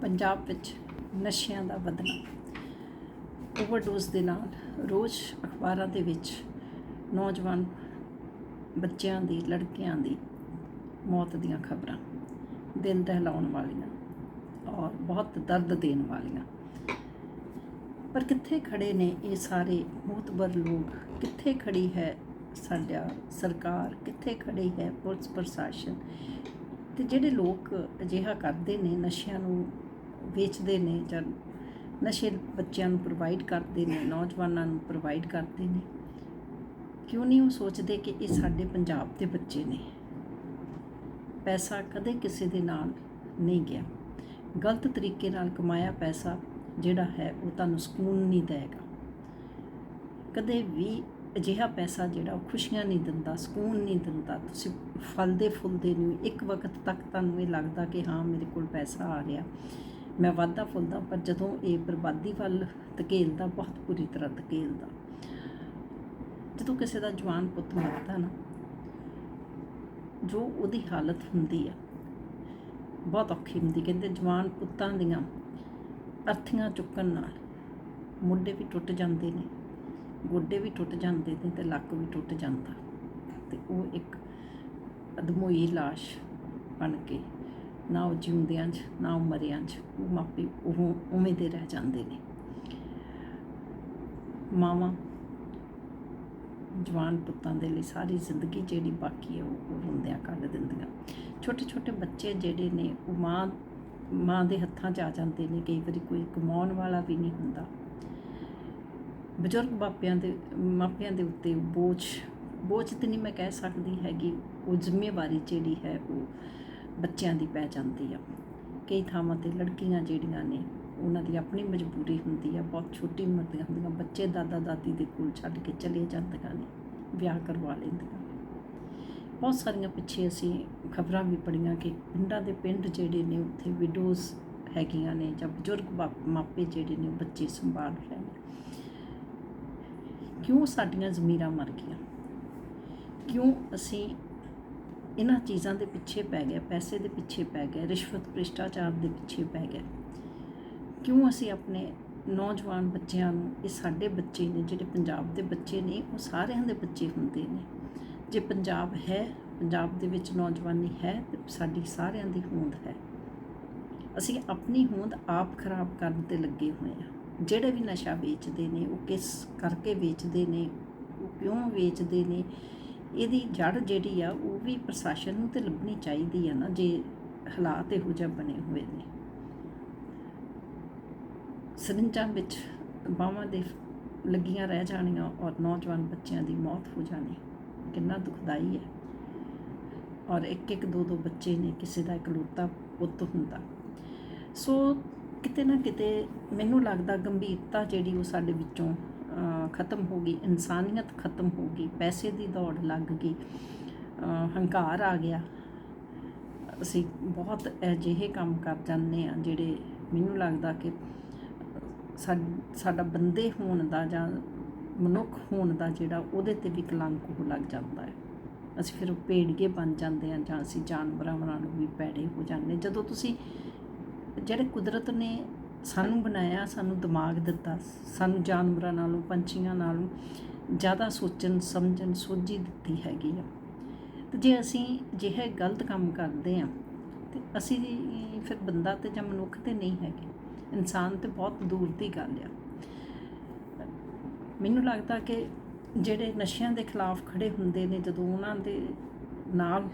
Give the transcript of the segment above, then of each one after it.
ਪੰਜਾਬ ਵਿੱਚ ਨਸ਼ਿਆਂ ਦਾ ਵਧਣਾ, ਓਵਰਡੋਜ਼ ਦੇ ਨਾਲ ਰੋਜ਼ ਅਖਬਾਰਾਂ ਦੇ ਵਿੱਚ ਨੌਜਵਾਨ ਬੱਚਿਆਂ ਦੀ, ਲੜਕੀਆਂ ਦੀ ਮੌਤ ਦੀਆਂ ਖਬਰਾਂ, ਦਿਨ ਦਹਿਲਾਉਣ ਵਾਲੀਆਂ ਔਰ ਬਹੁਤ ਦਰਦ ਦੇਣ ਵਾਲੀਆਂ। ਪਰ ਕਿੱਥੇ ਖੜੇ ਨੇ ਇਹ ਸਾਰੇ ਮੋਤਬਰ ਲੋਕ? ਕਿੱਥੇ ਖੜੀ ਹੈ ਸਾਡਾ ਸਰਕਾਰ? ਕਿੱਥੇ ਖੜੀ ਹੈ ਪੁਲਿਸ ਪ੍ਰਸ਼ਾਸਨ? ਤੇ ਜਿਹੜੇ ਲੋਕ ਅਜਿਹਾ ਕਰਦੇ ਨੇ ਨਸ਼ਿਆਂ ਨੂੰ ਵੇਚਦੇ ਨੇ ਜਾਂ ਨਸ਼ੇ ਬੱਚਿਆਂ ਨੂੰ ਪ੍ਰੋਵਾਈਡ ਕਰਦੇ ਨੇ, ਨੌਜਵਾਨਾਂ ਨੂੰ ਪ੍ਰੋਵਾਈਡ ਕਰਦੇ ਨੇ। ਕਿਉਂ ਨਹੀਂ ਉਹ ਸੋਚਦੇ ਕਿ ਇਹ ਸਾਡੇ ਪੰਜਾਬ ਦੇ ਬੱਚੇ ਨੇ? ਪੈਸਾ ਕਦੇ ਕਿਸੇ ਦੇ ਨਾਲ ਨਹੀਂ ਗਿਆ। ਗਲਤ ਤਰੀਕੇ ਨਾਲ ਕਮਾਇਆ ਪੈਸਾ ਜਿਹੜਾ ਹੈ, ਉਹ ਤੁਹਾਨੂੰ ਸਕੂਨ ਨਹੀਂ ਦੇਗਾ ਕਦੇ ਵੀ ਅਜਿਹਾ ਪੈਸਾ ਜਿਹੜਾ ਉਹ ਖੁਸ਼ੀਆਂ ਨਹੀਂ ਦਿੰਦਾ, ਸਕੂਨ ਨਹੀਂ ਦਿੰਦਾ। ਤੁਸੀਂ ਫਲਦੇ ਫੁੱਲਦੇ ਨੂੰ ਇੱਕ ਵਕਤ ਤੱਕ ਤੁਹਾਨੂੰ ਇਹ ਲੱਗਦਾ ਕਿ ਹਾਂ, ਮੇਰੇ ਕੋਲ ਪੈਸਾ ਆ ਰਿਹਾ ਮੈਂ ਵਾਧਾ ਫੁੱਲਦਾ, ਪਰ ਜਦੋਂ ਇਹ ਬਰਬਾਦੀ ਵੱਲ ਧਕੇਲਦਾ, ਬਹੁਤ ਬੁਰੀ ਤਰ੍ਹਾਂ ਧਕੇਲਦਾ। ਜਦੋਂ ਕਿਸੇ ਦਾ ਜਵਾਨ ਪੁੱਤ ਮਰਦਾ ਨਾ, ਜੋ ਉਹਦੀ ਹਾਲਤ ਹੁੰਦੀ ਆ, ਬਹੁਤ ਔਖੀ ਹੁੰਦੀ। ਕਹਿੰਦੇ ਜਵਾਨ ਪੁੱਤਾਂ ਦੀਆਂ ਅਰਥੀਆਂ ਚੁੱਕਣ ਨਾਲ ਮੁੰਡੇ ਵੀ ਟੁੱਟ ਜਾਂਦੇ ਨੇ, ਗੋਡੇ ਵੀ ਟੁੱਟ ਜਾਂਦੇ ਨੇ ਤੇ ਲੱਕ ਵੀ ਟੁੱਟ ਜਾਂਦਾ। ਤੇ ਉਹ ਇੱਕ ਅਦਮੋਈ ਲਾਸ਼ ਬਣ ਕੇ ਨਾ ਉਹ ਜਿਉਂਦਿਆਂ 'ਚ, ਨਾ ਉਹ ਮਰਿਆਂ 'ਚ, ਉਹ ਮਾਪੇ, ਉਹ ਉਵੇਂ ਦੇ ਰਹਿ ਜਾਂਦੇ ਨੇ। ਮਾਵਾਂ ਜਵਾਨ ਪੁੱਤਾਂ ਦੇ ਲਈ ਸਾਰੀ ਜ਼ਿੰਦਗੀ ਜਿਹੜੀ ਬਾਕੀ ਹੈ, ਉਹ ਰੋਂਦਿਆਂ ਕੱਢ ਦਿੰਦੀਆਂ। ਛੋਟੇ ਛੋਟੇ ਬੱਚੇ ਜਿਹੜੇ ਨੇ, ਉਹ ਮਾਂ ਮਾਂ ਦੇ ਹੱਥਾਂ 'ਚ ਆ ਜਾਂਦੇ ਨੇ। ਕਈ ਵਾਰੀ ਕੋਈ ਕਮਾਉਣ ਵਾਲਾ ਵੀ ਨਹੀਂ ਹੁੰਦਾ। ਬਜ਼ੁਰਗ ਮਾਪਿਆਂ ਦੇ ਮਾਪਿਆਂ ਦੇ ਉੱਤੇ ਬੋਝ ਬੋਝ ਤੇ ਨਹੀਂ ਮੈਂ ਕਹਿ ਸਕਦੀ ਹੈਗੀ, ਉਹ ਜ਼ਿੰਮੇਵਾਰੀ ਜਿਹੜੀ ਹੈ, ਉਹ ਬੱਚਿਆਂ ਦੀ ਪੈ ਜਾਂਦੀ ਆ। ਕਈ ਥਾਵਾਂ ਤੇ ਲੜਕੀਆਂ ਜਿਹੜੀਆਂ ਨੇ, ਉਹਨਾਂ ਦੀ ਆਪਣੀ ਮਜਬੂਰੀ ਹੁੰਦੀ ਆ। ਬਹੁਤ ਛੋਟੀ ਉਮਰ ਦੀਆਂ ਹੁੰਦੀਆਂ। ਬੱਚੇ ਦਾਦਾ ਦਾਦੀ ਦੇ ਕੋਲ ਛੱਡ ਕੇ ਚਲੇ ਜਾਂਦੀਆਂ ਨੇ, ਵਿਆਹ ਕਰਵਾ ਲੈਂਦੀਆਂ ਬਹੁਤ ਸਾਰੀਆਂ ਪਿੱਛੇ ਅਸੀਂ ਖਬਰਾਂ ਵੀ ਪੜੀਆਂ ਕਿ ਪਿੰਡਾਂ ਦੇ ਪਿੰਡ ਜਿਹੜੇ ਨੇ, ਉੱਥੇ ਵਿਡੋਜ਼ ਹੈਗੀਆਂ ਨੇ ਜਾਂ ਬਜ਼ੁਰਗ ਬਾਪ- ਮਾਪੇ ਜਿਹੜੇ ਨੇ, ਉਹ ਬੱਚੇ ਸੰਭਾਲ ਰਹੇ ਨੇ। ਕਿਉਂ ਸਾਡੀਆਂ ਜ਼ਮੀਰਾਂ ਮਰ ਗਈਆਂ? ਕਿਉਂ ਅਸੀਂ ਇਹਨਾਂ ਚੀਜ਼ਾਂ ਦੇ ਪਿੱਛੇ ਪੈ ਗਿਆ, ਪੈਸੇ ਦੇ ਪਿੱਛੇ ਪੈ ਗਿਆ, ਰਿਸ਼ਵਤ, ਭ੍ਰਿਸ਼ਟਾਚਾਰ ਦੇ ਪਿੱਛੇ ਪੈ ਗਿਆ। ਕਿਉਂ ਅਸੀਂ ਆਪਣੇ ਨੌਜਵਾਨ ਬੱਚਿਆਂ ਨੂੰ, ਇਹ ਸਾਡੇ ਬੱਚੇ ਨੇ, ਜਿਹੜੇ ਪੰਜਾਬ ਦੇ ਬੱਚੇ ਨੇ, ਉਹ ਸਾਰਿਆਂ ਦੇ ਬੱਚੇ ਹੁੰਦੇ ਨੇ। ਜੇ ਪੰਜਾਬ ਹੈ, ਪੰਜਾਬ ਦੇ ਵਿੱਚ ਨੌਜਵਾਨੀ ਹੈ, ਤੇ ਸਾਡੀ ਸਾਰਿਆਂ ਦੀ ਹੋਂਦ ਹੈ। ਅਸੀਂ ਆਪਣੀ ਹੋਂਦ ਆਪ ਖਰਾਬ ਕਰਨ ਤੇ ਲੱਗੇ ਹੋਏ ਆ ਜਿਹੜੇ ਵੀ ਨਸ਼ਾ ਵੇਚਦੇ ਨੇ, ਉਹ ਕਿਸ ਕਰਕੇ ਵੇਚਦੇ ਨੇ, ਉਹ ਕਿਉਂ ਵੇਚਦੇ ਨੇ ਇਹਦੀ ਜੜ ਜਿਹੜੀ ਆ, ਉਹ ਵੀ ਪ੍ਰਸ਼ਾਸਨ ਨੂੰ ਤੇ ਲੱਭਣੀ ਚਾਹੀਦੀ ਆ ਨਾ, ਜੇ ਹਾਲਾਤ ਇਹੋ ਜਿਹੇ ਬਣੇ ਹੋਏ ਨੇ। ਸਰਿੰਜਾਂ ਵਿੱਚ ਬਾਹਾਂ ਦੇ ਲੱਗੀਆਂ ਰਹਿ ਜਾਣੀਆਂ ਔਰ ਨੌਜਵਾਨ ਬੱਚਿਆਂ ਦੀ ਮੌਤ ਹੋ ਜਾਣੀ। ਕਿੰਨਾ ਦੁਖਦਾਈ ਹੈ। ਔਰ ਇੱਕ ਇੱਕ ਦੋ ਦੋ ਬੱਚੇ ਨੇ, ਕਿਸੇ ਦਾ ਇਕਲੌਤਾ ਪੁੱਤ ਹੁੰਦਾ। ਸੋ ਕਿਤੇ ਨਾ ਕਿਤੇ ਮੈਨੂੰ ਲੱਗਦਾ ਗੰਭੀਰਤਾ ਜਿਹੜੀ ਉਹ ਸਾਡੇ ਵਿੱਚੋਂ ਖਤਮ ਹੋ ਗਈ, ਇਨਸਾਨੀਅਤ ਖਤਮ ਹੋ ਗਈ, ਪੈਸੇ ਦੀ ਦੌੜ ਲੱਗ ਗਈ ਹੰਕਾਰ ਆ ਗਿਆ। ਅਸੀਂ ਬਹੁਤ ਅਜਿਹੇ ਕੰਮ ਕਰ ਜਾਂਦੇ ਆ ਜਿਹੜੇ ਮੈਨੂੰ ਲੱਗਦਾ ਕਿ ਸਾਡਾ ਬੰਦੇ ਹੋਣ ਦਾ ਜਾਂ ਮਨੁੱਖ ਹੋਣ ਦਾ ਜਿਹੜਾ ਉਹਦੇ ਤੇ ਵੀ ਕਲੰਕ ਉਹ ਲੱਗ ਜਾਂਦਾ ਹੈ। ਅਸੀਂ ਫਿਰ ਭੇੜੀਏ ਬਣ ਜਾਂਦੇ ਆ ਜਾਂ ਅਸੀਂ ਜਾਨਵਰਾਂ ਨਾਲੋਂ ਵੀ ਪੈੜੇ ਹੋ ਜਾਂਦੇ ਜਦੋਂ ਤੁਸੀਂ, ਜਿਹੜੇ ਕੁਦਰਤ ਨੇ ਸਾਨੂੰ ਬਣਾਇਆ, ਸਾਨੂੰ ਦਿਮਾਗ ਦਿੱਤਾ, ਸਾਨੂੰ ਜਾਨਵਰਾਂ ਨਾਲੋਂ, ਪੰਛੀਆਂ ਨਾਲੋਂ ਜ਼ਿਆਦਾ ਸੋਚਣ, ਸਮਝਣ, ਸੋਝੀ ਦਿੱਤੀ ਹੈਗੀ ਆ। ਤੇ ਜੇ ਅਸੀਂ ਜਿਹੇ ਗਲਤ ਕੰਮ ਕਰਦੇ ਆ, ਤੇ ਅਸੀਂ ਫਿਰ ਬੰਦਾ ਤੇ ਜਾਂ ਮਨੁੱਖ ਤੇ ਨਹੀਂ ਹੈਗੇ। ਇਨਸਾਨ ਤੇ ਬਹੁਤ ਦੂਰ ਦੀ ਗੱਲ ਆ। ਮੈਨੂੰ ਲੱਗਦਾ ਕਿ ਜਿਹੜੇ ਨਸ਼ਿਆਂ ਦੇ ਖਿਲਾਫ ਖੜੇ ਹੁੰਦੇ ਨੇ, ਜਦੋਂ ਉਹਨਾਂ ਦੇ ਨਾਲ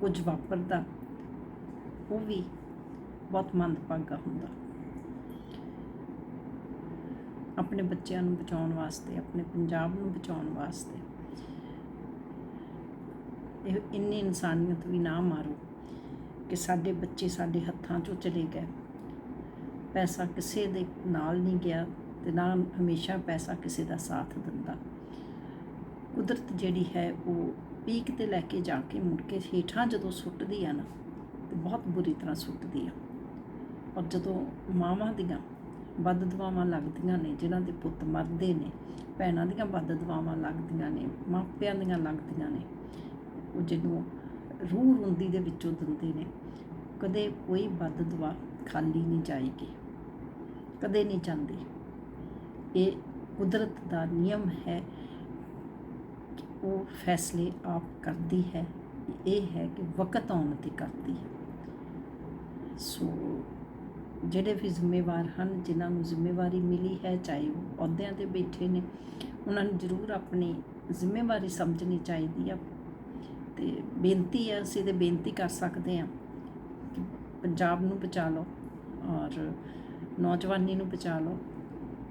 ਕੁਝ ਵਾਪਰਦਾ, ਉਹ ਵੀ ਬਹੁਤ ਮੰਦਭਾਗਾ ਹੁੰਦਾ। ਆਪਣੇ ਬੱਚਿਆਂ ਨੂੰ ਬਚਾਉਣ ਵਾਸਤੇ, ਆਪਣੇ ਪੰਜਾਬ ਨੂੰ ਬਚਾਉਣ ਵਾਸਤੇ। ਇਹ ਇੰਨੀ ਇਨਸਾਨੀਅਤ ਵੀ ਨਾ ਮਾਰੋ ਕਿ ਸਾਡੇ ਬੱਚੇ ਸਾਡੇ ਹੱਥਾਂ 'ਚੋਂ ਚਲੇ ਗਏ। ਪੈਸਾ ਕਿਸੇ ਦੇ ਨਾਲ ਨਹੀਂ ਗਿਆ ਤੇ ਨਾ ਹਮੇਸ਼ਾ ਪੈਸਾ ਕਿਸੇ ਦਾ ਸਾਥ ਦਿੰਦਾ। ਕੁਦਰਤ ਜਿਹੜੀ ਹੈ ਉਹ ਪੀਕ ਤੇ ਲੈ ਕੇ ਜਾ ਕੇ ਮੁੜ ਕੇ ਹੇਠਾਂ ਜਦੋਂ ਸੁੱਟਦੀ ਆ ਨਾ, ਤੇ ਬਹੁਤ ਬੁਰੀ ਤਰ੍ਹਾਂ ਸੁੱਟਦੀ ਆ। ਔਰ ਜਦੋਂ ਮਾਵਾਂ ਦੀਆਂ ਵੱਧ ਦੁਆਵਾਂ ਲੱਗਦੀਆਂ ਨੇ, ਜਿਨ੍ਹਾਂ ਦੇ ਪੁੱਤ ਮਰਦੇ ਨੇ। ਭੈਣਾਂ ਦੀਆਂ ਵੱਧ ਦੁਆਵਾਂ ਲੱਗਦੀਆਂ ਨੇ, ਮਾਪਿਆਂ ਦੀਆਂ ਲੱਗਦੀਆਂ ਨੇ। ਉਹ ਜਿਹਨੂੰ ਰੂਹ ਰੁੰਦੀ ਦੇ ਵਿੱਚੋਂ ਦਿੰਦੇ ਨੇ। ਕਦੇ ਕੋਈ ਵੱਧ ਦੁਆ ਖਾਲੀ ਨਹੀਂ ਜਾਏਗੀ, ਕਦੇ ਨਹੀਂ ਜਾਂਦੀ। ਇਹ ਕੁਦਰਤ ਦਾ ਨਿਯਮ ਹੈ ਉਹ ਫੈਸਲੇ ਆਪ ਕਰਦੀ ਹੈ, ਇਹ ਹੈ ਕਿ ਵਕਤ ਆਉਣ ਤੇ ਕਰਦੀ ਹੈ। ਸੋ ਜਿਹੜੇ ਵੀ ਜ਼ਿੰਮੇਵਾਰ ਹਨ, ਜਿਨ੍ਹਾਂ ਨੂੰ ਜ਼ਿੰਮੇਵਾਰੀ ਮਿਲੀ ਹੈ, ਚਾਹੇ ਉਹ ਅਹੁਦਿਆਂ ਤੇ ਬੈਠੇ ਨੇ, ਉਹਨਾਂ ਨੂੰ ਜ਼ਰੂਰ ਆਪਣੀ ਜ਼ਿੰਮੇਵਾਰੀ ਸਮਝਣੀ ਚਾਹੀਦੀ ਆ। ਤੇ ਬੇਨਤੀ ਹੈ ਅਸੀਂ ਤੇ ਬੇਨਤੀ ਕਰ ਸਕਦੇ ਹਾਂ ਕਿ ਪੰਜਾਬ ਨੂੰ ਬਚਾ ਲਓ ਔਰ ਨੌਜਵਾਨੀ ਨੂੰ ਬਚਾ ਲਓ।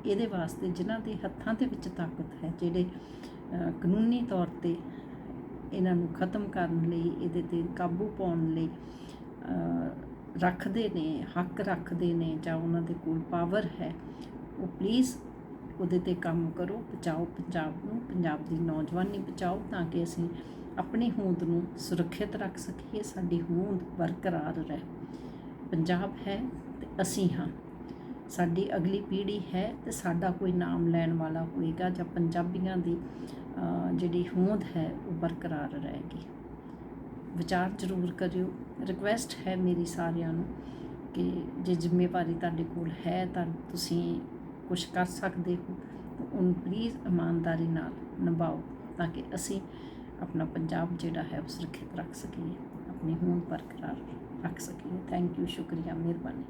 ਇਹਦੇ ਵਾਸਤੇ ਜਿਨ੍ਹਾਂ ਦੇ ਹੱਥਾਂ ਦੇ ਵਿੱਚ ਤਾਕਤ ਹੈ, ਜਿਹੜੇ ਕਾਨੂੰਨੀ ਤੌਰ ਤੇ ਇਹਨਾਂ ਨੂੰ ਖਤਮ ਕਰਨ ਲਈ, ਇਹਦੇ ਤੇ ਕਾਬੂ ਪਾਉਣ ਲਈ ਰੱਖਦੇ ਨੇ, ਹੱਕ ਰੱਖਦੇ ਨੇ ਜਾਂ ਉਹਨਾਂ ਦੇ ਕੋਲ ਪਾਵਰ ਹੈ, ਉਹ ਪਲੀਜ਼ ਉਹਦੇ ਤੇ ਕੰਮ ਕਰੋ, ਬਚਾਓ ਪੰਜਾਬ ਨੂੰ, ਪੰਜਾਬ ਦੀ ਨੌਜਵਾਨੀ ਬਚਾਓ ਤਾਂ ਕਿ ਅਸੀਂ ਆਪਣੀ ਹੋਂਦ ਨੂੰ ਸੁਰੱਖਿਅਤ ਰੱਖ ਸਕੀਏ, ਸਾਡੀ ਹੋਂਦ ਬਰਕਰਾਰ ਰਹੇ। ਪੰਜਾਬ ਹੈ ਤੇ ਅਸੀਂ ਹਾਂ। ਸਾਡੀ ਅਗਲੀ ਪੀੜ੍ਹੀ ਹੈ ਤੇ ਸਾਡਾ ਕੋਈ ਨਾਮ ਲੈਣ ਵਾਲਾ ਹੋਏਗਾ ਜਾਂ ਪੰਜਾਬੀਆਂ ਦੀ ਜਿਹੜੀ ਹੋਂਦ ਹੈ, ਉਹ ਬਰਕਰਾਰ ਰਹੇਗੀ। ਵਿਚਾਰ ਜ਼ਰੂਰ ਕਰਿਓ। ਰਿਕੁਐਸਟ ਹੈ ਮੇਰੀ ਸਾਰਿਆਂ ਨੂੰ ਕਿ ਜੇ ਜ਼ਿੰਮੇਵਾਰੀ ਤੁਹਾਡੇ ਕੋਲ ਹੈ ਤਾਂ ਤੁਸੀਂ ਕੁਝ ਕਰ ਸਕਦੇ ਹੋ, ਤਾਂ ਉਹਨੂੰ ਪਲੀਜ਼ ਇਮਾਨਦਾਰੀ ਨਾਲ ਨਿਭਾਓ ਤਾਂ ਕਿ ਅਸੀਂ ਆਪਣਾ ਪੰਜਾਬ ਜਿਹੜਾ ਹੈ ਉਹ ਸੁਰੱਖਿਅਤ ਰੱਖ ਸਕੀਏ, ਆਪਣੀ ਹੋਂਦ ਬਰਕਰਾਰ ਰੱਖ ਸਕੀਏ। ਥੈਂਕ ਯੂ ਸ਼ੁਕਰੀਆ, ਮਿਹਰਬਾਨੀ।